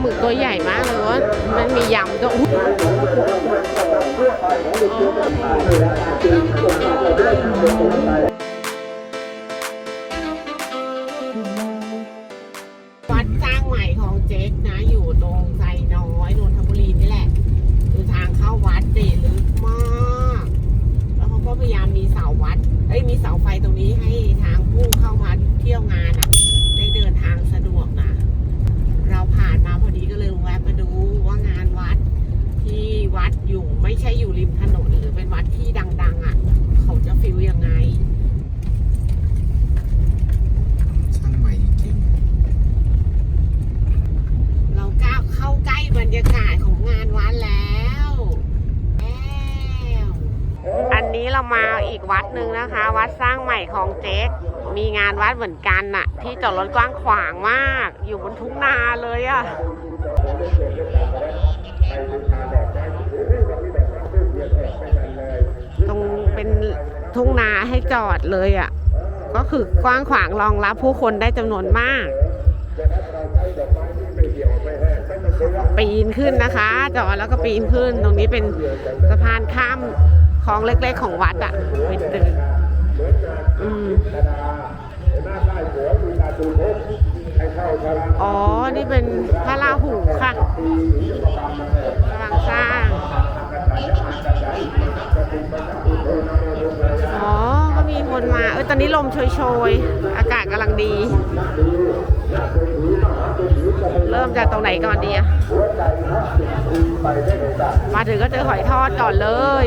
หมึกตัวใหญ่มากเลยว่ามันมียำด้วย วัดหนึ่งนะคะ วัดสร้างใหม่ของเจ๊กมีงานวัดเหมือนกันน่ะ ที่จอดรถกว้างขวางมาก อยู่บนทุ่งนาเลยอะตรงเป็นทุ่งนาให้จอดเลยอะก็คือกว้างขวางรองรับผู้คนได้จำนวนมาก ปีนขึ้นนะคะ จอดแล้วก็ปีนขึ้น ตรงนี้เป็นสะพานข้าม ลองเล็กๆของวัดอะ่ะเป็นตึกอืมอ๋อ นี่เป็นพระราหูค่ะกำลังสร้าง อ๋อ ก็มีคนมา เออตอนนี้ลมโชยๆ อากาศกำลังดีเริ่มจากตรงไหนก่อนดีอะมาถึงก็เจอหอยทอดก่อนเลย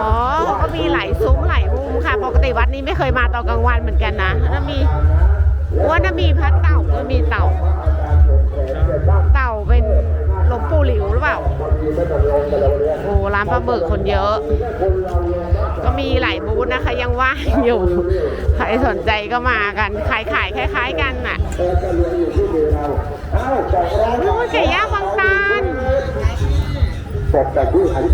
อ๋อก็มีหลายซุ้มหลายมุมค่ะ ปกติวัดนี้ไม่เคยมาตอนกลางวันเหมือนกันนะแล้วมีว่าน่ามีพระเต่าด้วยมีเต่า เต่าเป็นหลวงปู่หลิวหรือเปล่า โอ้ร้านปลาหมึกคนเยอะ ก็มีหลายบูธนะคะยังว่างอยู่ ใครสนใจก็มากันขายขายคล้าย ๆ กันน่ะโอ้ยไก่ย่างบางตาลบอกแต่ที่หาน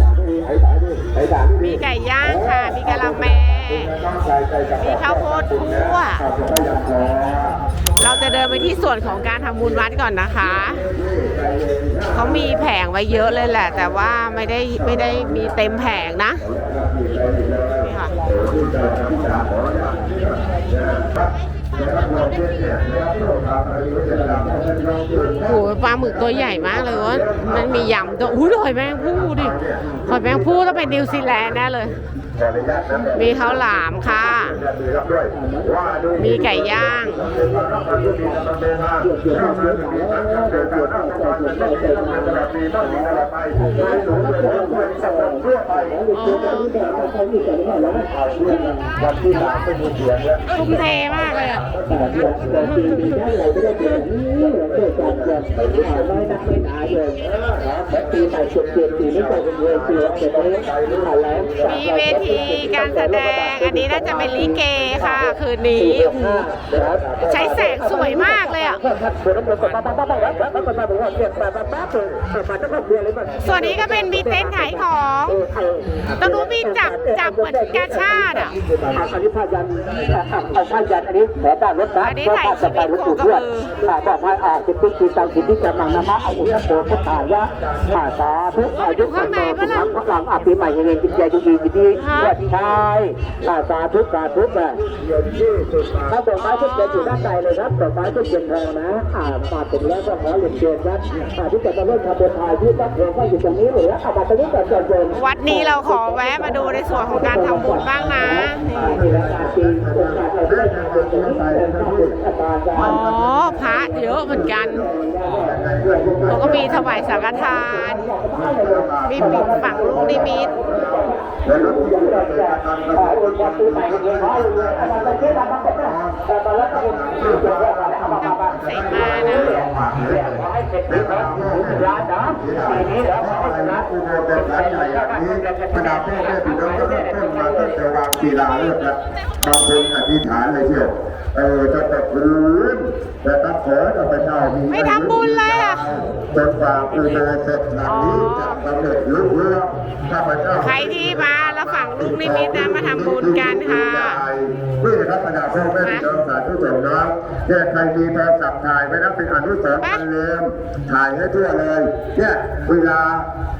มีไก่ย่างค่ะ มีกะละแม มีข้าวโพดคั่วข้าวโพดยังพอเราจะเดินไปที่ส่วนของการทำบุญวัดก่อนนะคะ เขามีแผงไว้เยอะเลยแหละ แต่ว่าไม่ได้ไม่ได้มีเต็มแผงนะ นี่ค่ะโอ้โหปลาหมึกตัวใหญ่มากเลยว่ามันมียำตัวอุ้ยหอยแมงผู้ดิหอยแมงผู้ต้องเป็นนิวซีแลนด์แน่เลย ขออนุญาตนะมีข้าวหลามค่ะ มีรับด้วยว่าดูมีไก่ย่างวันที่สามเป็นเสียงแล้วทุ่มเทมากเลยอะปีใหม่เฉียดเฉียดปีไม่เคยเป็นเวทีเฉียดนี้ผ่านแล้วมีเวทีการแสดง อันนี้น่าจะเป็นลิเกค่ะ คืนนี้โอ้โหใช้แสงสวยมากเลยอะ ส่วนนี้ก็เป็นมีเต็นท์ขายของตรงนู้นมีจับจับเหมือนกาชาติอะ อันนี้ผ้ายันเอาผ้ายันอันนี้แผลด้านรถนะอันนี้ถ่ายชีวิตโคกระบือบอกว่าอ่าสิบปีกีตังสิบปีจะมังนามะอาอุยโกพุทธายะอาสาธุอายุขันโตสุขังพลังอาปีใหม่เฮงกินใจดีกินดีวัดชายอาสาธุสาธุอะถ้าดอกไม้ทุกเดือนอยู่ด้านในเลยครับดอกไม้ทุกเดือนทองนะอ่ามาถึงแล้วก็ขอเรียนเชิญครับอ่าที่จะมาเล่นขบวนพายที่รับเพลงก็อยู่ตรงนี้เลยอามาตรนี้ก่อนก่อนก่อนวัดนี้เราขอแวะมาดูในส่วนของการทำบุญบ้างนะอ๋อพระเยอะเหมือนกันแล้วก็มีถวายสังฆทาน มีปิดฝังลูกนิมิต ใส่มานะประดาพ่อแม่พี่น้องก็เริ่มต้นมาตั้งแต่วางกีฬาเลิกแล้วบางคนอธิษฐานเลยเชียวเออจะตกพื้นแต่ตะขอจะไปเช่ามีไม่ทำบุญเลยอะ จนกว่าอุโบสถหลังนี้จะสำเร็จลุล่วงข้าพเจ้าใครที่มาแล้วฝั่งลูกนิมิตนะมาทำบุญกันค่ะนี่นะครับบรรดาพ่อแม่พี่น้องสาธุชนเนาะเนี่ยใครมีโทรศัพท์ถ่ายไว้นะเป็นอนุสรณ์อันเลิมถ่ายให้ทั่วเลยเนี่ยเวลา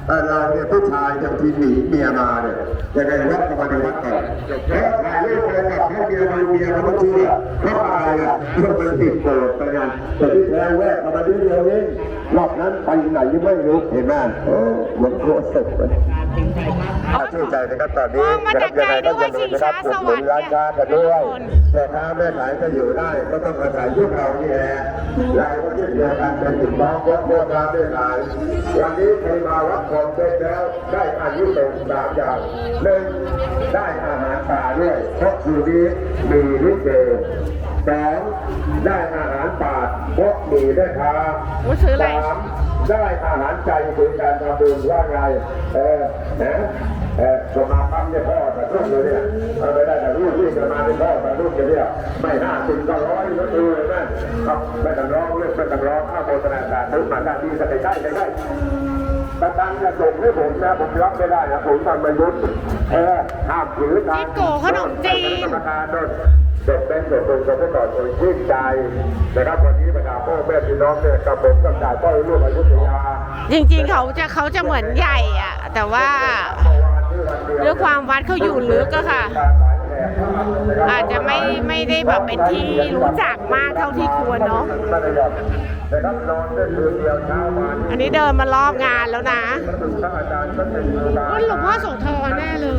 เอ่อเราเนี่ยผู้ชายบางทีหนีเมียมาเนี่ยยังไงวัดเข้ามาในวัดก่อนแล้วถ่ายรูปโทรศัพท์ให้เมียมาเมียเขาไม่เชื่อเพราะอะไรอะเพราะมันติดโกรธไปงานแต่ที่แท้แวะเข้ามานิดเดียวเอง รอบนั้นไปไหนยังไม่รู้เห็นไหมโอ้เหมือนโคตรเลยชื่นใจนะครับตอนนี้มองมาจากไกลด้วยว่าชิงช้าสวรรค์ร้านค้ากันด้วยแม่ค้าแม่ขายก็อยู่ได้ ก็ต้องอาศัยพวกเรานี่แหละเราก็เช่นเดียวกันเป็นถึงน้องวัดพ่อค้าแม่ขายวันนี้ใครมาวัดของเสร็จแล้วได้อายุเป็นสามอย่างหนึ่งได้อาหารป่าด้วยเพราะคืนนี้มีลิเก สองได้อาหารป่าเพราะมีได้ทางว่าซื้ออะไร สามได้อาหารใจคือการทำบุญว่าไงเออนะเออสมาคมเนี่ยพ่อแต่ลูกเลยเนี่ยเอาไปได้แต่ลูกที่จะมาเป็นพ่อแต่ลูกจะเนี่ยไม่ห้าสิบก็ร้อยก็ดูเลยนะครับไม่ต้องร้องเรื่องไม่ต้องร้องอ้าวโฆษณาการทุกมาด้านที่จะไปได้ไปได้ประกันจะส่งให้ผมนะผมรับไม่ได้นะผมทำมายุทธ์เออห้ามถือทางจิ๊กโกขนมจีนกรรมการโดน เด็กเป็นเด็กเป็นคนก่อนคนชื่นใจนะครับวันนี้บรรดาพ่อแม่พี่น้องเนี่ยกับผมกับจ่ายต้อยลูกอยุธยาจริงๆเขาจะเขาจะเหมือนใหญ่อะแต่ว่าด้วยความวัดเขาอยู่ลึกอะค่ะ อาจจะไม่ไม่ได้แบบเป็นที่รู้จักมากเท่าที่ควรเนาะนะครับนอนได้คืนเดียวเช้ามาอันนี้เดินมารอบงานแล้วนะท่านอาจารย์ก็เป็นมือมาว่าหลวงพ่อโสธรแน่เลย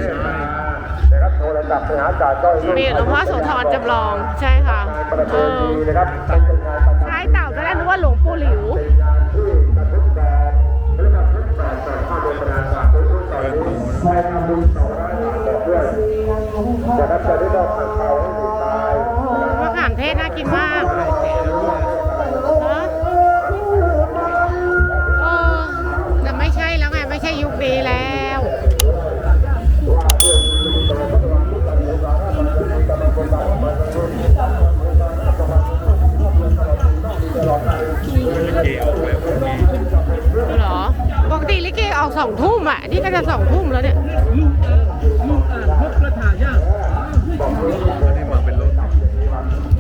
นะครับโทรศัพท์ไปหาจ่ายต้อยลูกมีหลวงพ่อโสธรจำลองใช่ค่ะประเพเออณีนะครับเป็นงานประจำคล้ายเต่าตอนแรกนึกว่าหลวงปู่หลิวเป็นงานที่กระทึกแดง เหรอปกติลิเกออกสองทุ่มอะ นี่ก็จะสองทุ่มแล้วเนี่ยไม่ได้มาเป็นรถ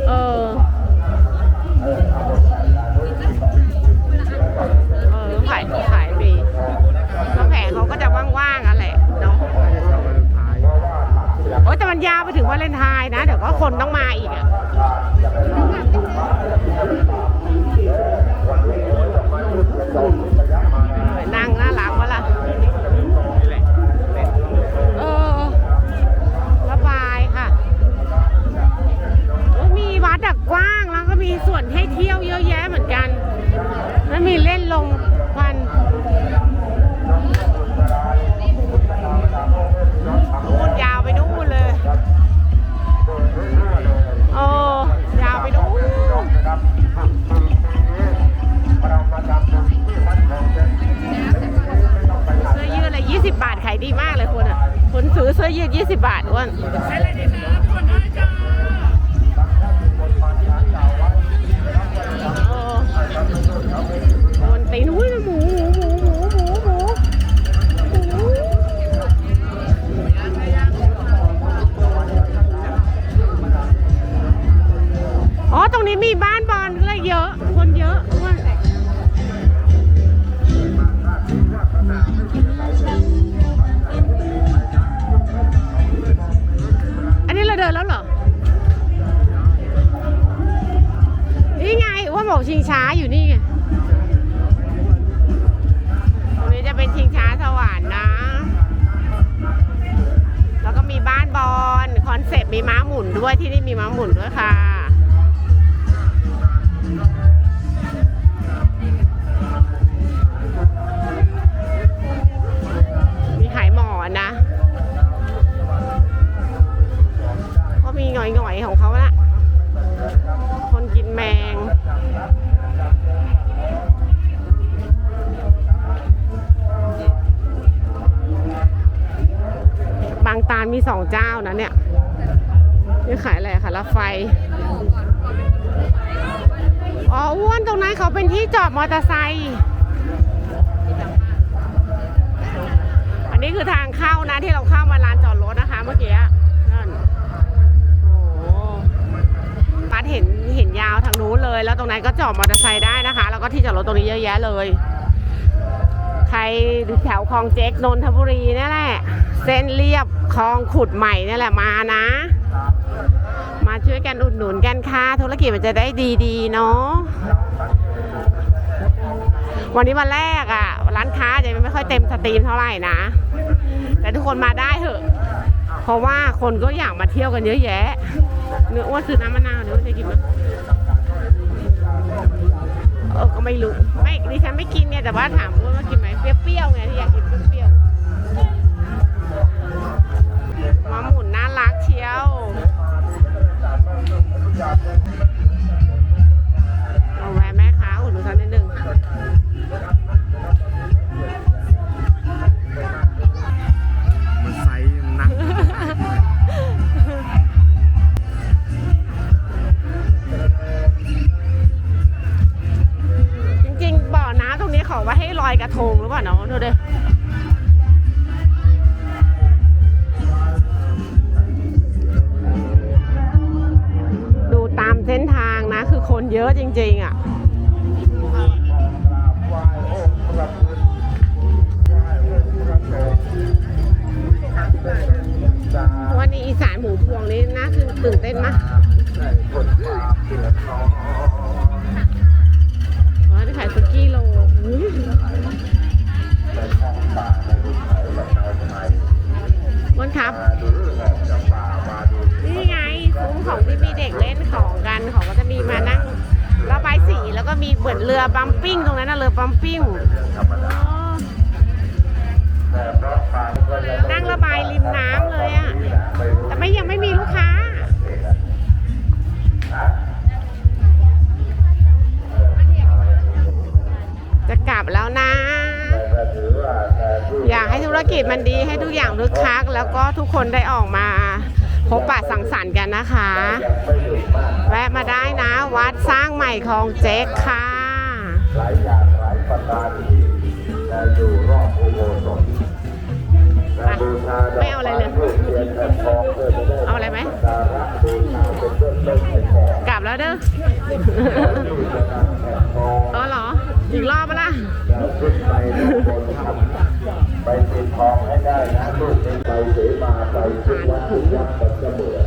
เออเออขายขายดีแล้วแผงเขาก็จะว่างๆอะแหละเนาะโอ้ยแต่มันยาวไปถึงวาเลนไทน์นะ เดี๋ยวก็คนต้องมาอีกอะ นั่งน่ารักวะล่ะเออสบายค่ะโอ้ยมีวัดกว้างแล้วก็มีส่วนให้เที่ยวเยอะแยะเหมือนกัน แล้วมีเล่นลง อันนี้เราเดินแล้วเหรอ นี่ไงว่าบอกชิงช้าอยู่นี่ไง ตรงนี้จะเป็นชิงช้าสวรรค์นะ แล้วก็มีบ้านบอลคอนเซ็ปต์มีม้าหมุนด้วยที่นี่มีม้าหมุนด้วยค่ะ อ้วนตรงนั้นเขาเป็นที่จอดมอเตอร์ไซค์อันนี้คือทางเข้านะที่เราเข้ามาลานจอดรถนะคะเมื่อกี้นั่นโอ้โหปัดเห็นเห็นยาวทางนู้นเลย แล้วตรงนั้นก็จอดมอเตอร์ไซค์ได้นะคะ แล้วก็ที่จอดรถตรงนี้เยอะแยะเลย ใครแถวคลองเจ๊กนนทบุรีนี่แหละ เส้นเรียบคลองขุดใหม่นี่แหละมานะ ช่วยกันอุดหนุนกันค่ะ ธุรกิจมันจะได้ดีๆ เนาะวันนี้วันแรกอะ่ะ ร้านค้าจะไม่ค่อยเต็มสตรีมเท่าไหร่นะ แต่ทุกคนมาได้เถอะ เพราะว่าคนก็อยากมาเที่ยวกันเยอะแยะ เนื้ออ้วนซื้อน้ำมะนาวเนื้อจะกินไหมเออก็ไม่รู้ไม่ดิฉันไม่กินไงแต่ว่าถามอ้วนว่ากินไหมเปรี้ยว ระทงหรือเปล่าเนาะดูดิดูตามเส้นทางนะ คือคนเยอะจริง ๆ อะวันนี้อีสานหมูพวงนี่น่าคือตื่นเต้นมากว่าที่ขายสุกี้โล ครับ นี่ไงซุ้มของที่มีเด็กเล่นของกันเขาก็จะมีมานั่งระบายสีแล้วก็มีเหมือนเรือบัมปิ้งตรงนั้นนะเรือบัมปิ้งอ๋อนั่งระบายริมน้ำเลยอะแต่ไม่ยังไม่มีลูกค้าจะกลับแล้วนะ อยากให้ธุรกิจมันดีให้ทุกอย่างคึกคัก แล้วก็ทุกคนได้ออกมาพบปะสังสรรค์กันนะคะ แวะมาได้นะ วัดสร้างใหม่ของเจ๊กค่ะหลายอย่างหลายประการที่อยู่รอบอุโบสถ ไปไม่เอาอะไรเลย เอาอะไรไหมกลับแล้วเด้ออ๋อเหรออีกรอบปะล่ะไปติดทองให้ได้นะลูกเป็นไปเสมาไปทุกวันทุกวันมันจะเบื่อ